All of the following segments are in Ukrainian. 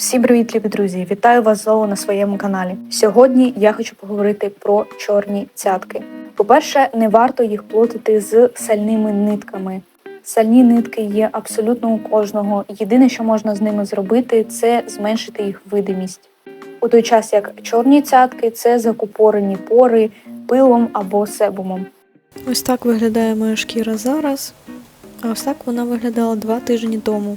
Всім привіт, любі друзі! Вітаю вас знову на своєму каналі. Сьогодні я хочу поговорити про чорні цятки. По-перше, не варто їх плутати з сальними нитками. Сальні нитки є абсолютно у кожного. Єдине, що можна з ними зробити, це зменшити їх видимість. У той час як чорні цятки це закупорені пори пилом або себумом. Ось так виглядає моя шкіра зараз, а ось так вона виглядала два тижні тому.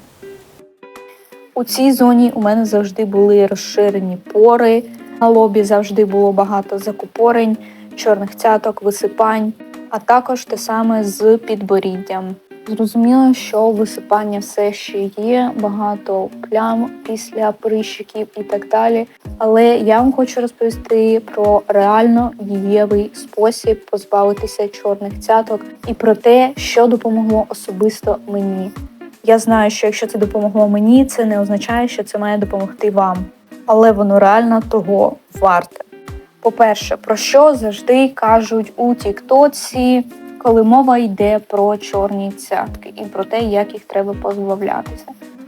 У цій зоні у мене завжди були розширені пори. На лобі завжди було багато закупорень, чорних цяток, висипань, а також те саме з підборіддям. Зрозуміло, що висипання все ще є, багато плям після прищиків і так далі. Але я вам хочу розповісти про реально дієвий спосіб позбавитися чорних цяток і про те, що допомогло особисто мені. Я знаю, що якщо це допомогло мені, це не означає, що це має допомогти вам, але воно реально того варте. По-перше, про що завжди кажуть у Тіктоці, коли мова йде про чорні цятки і про те, як їх треба позбавлятися.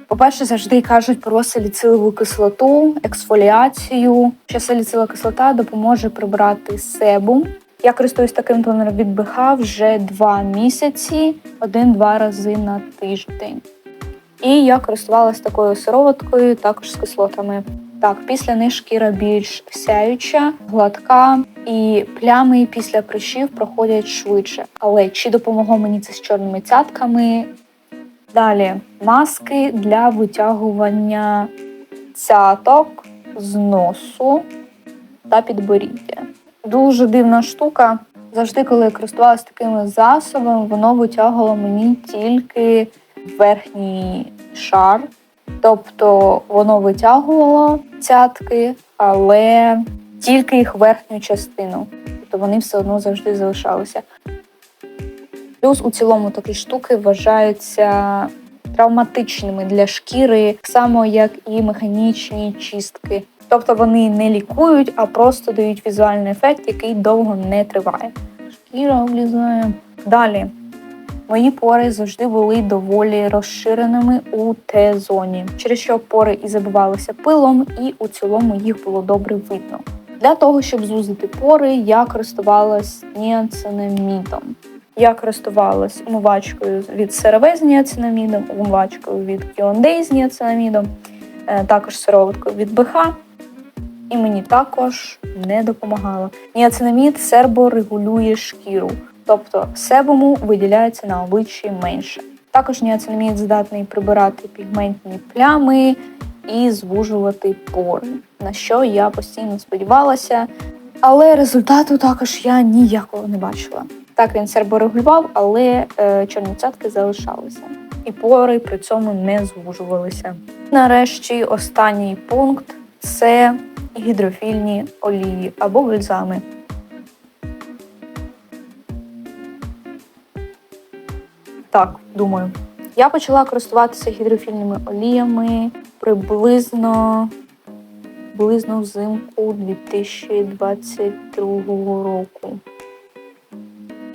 По-перше, завжди кажуть про саліцилову кислоту, ексфоліацію, що саліцилова кислота допоможе прибрати себум. Я користуюсь таким тонером від БХ вже два місяці, один-два рази на тиждень. І я користувалася такою сироваткою, також з кислотами. Так, після них шкіра більш сяюча, гладка, і плями після прищів проходять швидше. Але чи допомогло мені це з чорними цятками? Далі маски для витягування цяток з носу та підборіддя. Дуже дивна штука. Завжди, коли я користувалася такими засобами, воно витягувало мені тільки верхній шар. Тобто воно витягувало цятки, але тільки їх верхню частину. Тобто вони все одно завжди залишалися. Плюс у цілому такі штуки вважаються травматичними для шкіри, так само як і механічні чистки. Тобто вони не лікують, а просто дають візуальний ефект, який довго не триває. Шкіра облізає. Далі. Мої пори завжди були доволі розширеними у Т-зоні, через що пори і забивалися пилом, і у цілому їх було добре видно. Для того, щоб зузити пори, я користувалась ніацинамідом. Я користувалась умивачкою від CeraVe з ніацинамідом, умивачкою від Q&A з ніацинамідом, е, також сироваткою від БХ. І мені також не допомагало. Ніацинамід серборегулює шкіру, тобто себуму виділяється на обличчі менше. Також ніацинамід здатний прибирати пігментні плями і звужувати пори, на що я постійно сподівалася. Але результату також я ніякого не бачила. Так він серборегулював, але е, чорні цятки залишалися, і пори при цьому не звужувалися. Нарешті останній пункт це гідрофільні олії або бальзами. Так, думаю. Я почала користуватися гідрофільними оліями приблизно, приблизно взимку 2022 року.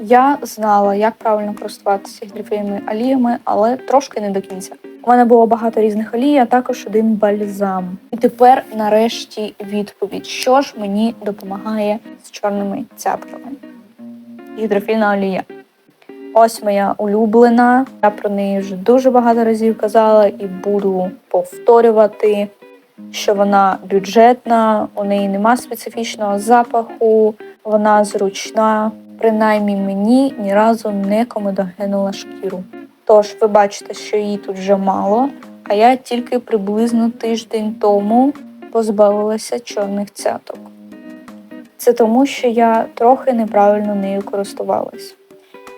Я знала, як правильно користуватися гідрофільними оліями, але трошки не до кінця. У мене було багато різних олій, а також один бальзам. І тепер, нарешті, відповідь, що ж мені допомагає з чорними цятками. Гідрофільна олія. Ось моя улюблена. Я про неї вже дуже багато разів казала і буду повторювати, що вона бюджетна, у неї нема специфічного запаху, вона зручна. Принаймні мені ні разу не комедогенула шкіру. Тож ви бачите, що її тут вже мало, а я тільки приблизно тиждень тому позбавилася чорних цяток. Це тому, що я трохи неправильно нею користувалась.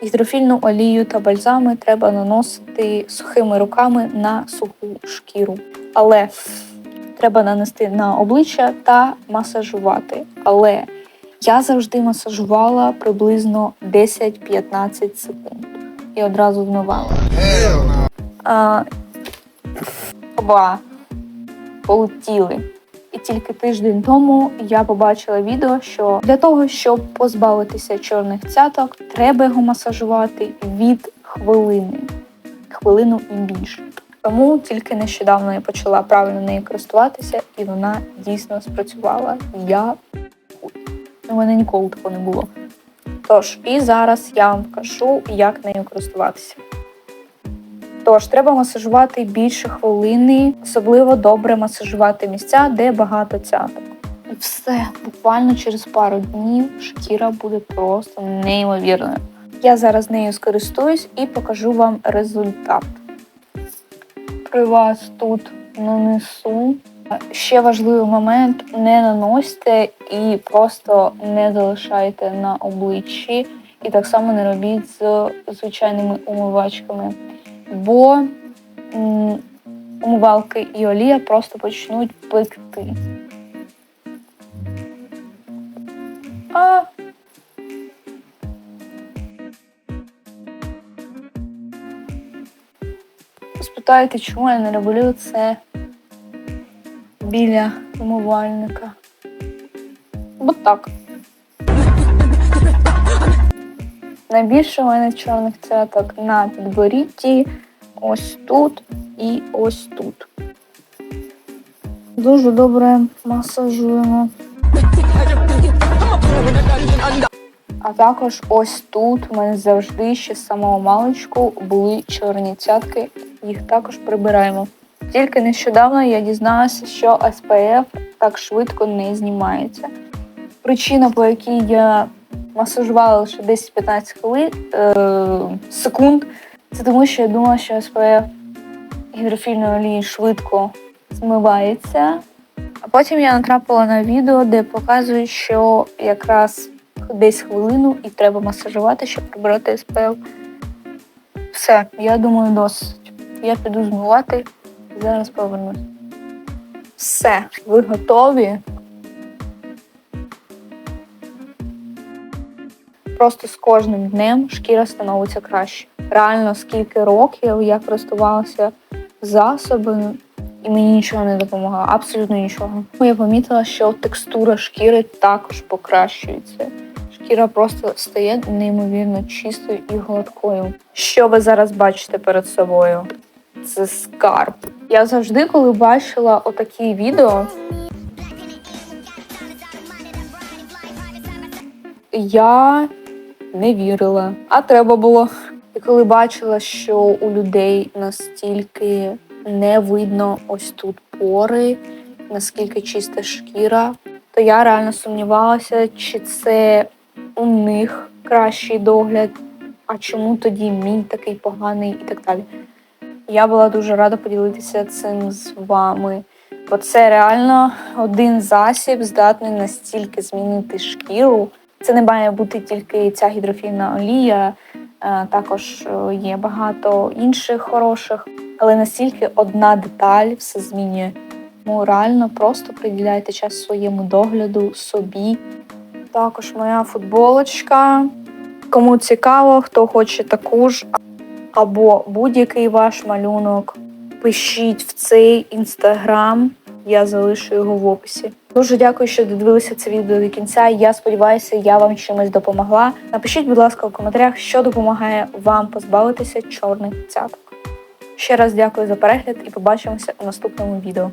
Гідрофільну олію та бальзами треба наносити сухими руками на суху шкіру. Але треба нанести на обличчя та масажувати. Але я завжди масажувала приблизно 10-15 секунд і одразу вмивала. А, Оба полетіли. І тільки тиждень тому я побачила відео, що для того, щоб позбавитися чорних цяток, треба його масажувати від хвилини. Хвилину і більше. Тому тільки нещодавно я почала правильно нею користуватися, і вона дійсно спрацювала. Я у мене ніколи такого не було. Тож, і зараз я вам покажу, як нею користуватися. Тож, треба масажувати більше хвилини, особливо добре масажувати місця, де багато цяток. І все, буквально через пару днів шкіра буде просто неймовірною. Я зараз нею скористуюсь і покажу вам результат. При вас тут нанесу. Ще важливий момент: не наносьте і просто не залишайте на обличчі. І так само не робіть з звичайними умивачками, бо умивалки і олія просто почнуть пекти. А спитаєте, чому я не роблю це біля умивальника? Бо так. Найбільше у мене чорних цяток на підборідді, ось тут і ось тут. Дуже добре масажуємо. А також ось тут у мене завжди ще з самого маличку були чорні цятки, їх також прибираємо. Тільки нещодавно я дізналася, що SPF так швидко не знімається. Причина, по якій я масажувала лише 10-15 хвилин е, секунд, це тому, що я думала, що SPF гідрофільної олії швидко змивається. А потім я натрапила на відео, де показують, що якраз десь хвилину і треба масажувати, щоб прибрати SPF. Все, я думаю, досить. Я піду змивати зараз повернусь. Все, ви готові? Просто з кожним днем шкіра становиться краще. Реально, скільки років я користувалася засобами, і мені нічого не допомагало, абсолютно нічого. Я помітила, що текстура шкіри також покращується. Шкіра просто стає неймовірно чистою і гладкою. Що ви зараз бачите перед собою? Це скарб. Я завжди, коли бачила отакі відео, я не вірила, а треба було. І коли бачила, що у людей настільки не видно ось тут пори, наскільки чиста шкіра, то я реально сумнівалася, чи це у них кращий догляд, а чому тоді мій такий поганий і так далі. Я була дуже рада поділитися цим з вами, бо це реально один засіб здатний настільки змінити шкіру. Це не має бути тільки ця гідрофільна олія, е, також е, є багато інших хороших, але настільки одна деталь все змінює. Тому реально просто приділяйте час своєму догляду, собі. Також моя футболочка. Кому цікаво, хто хоче таку ж або будь-який ваш малюнок, пишіть в цей інстаграм. Я залишу його в описі. Дуже дякую, що додивилися це відео до кінця. Я сподіваюся, я вам чимось допомогла. Напишіть, будь ласка, в коментарях, що допомагає вам позбавитися чорних цяток. Ще раз дякую за перегляд і побачимося у наступному відео.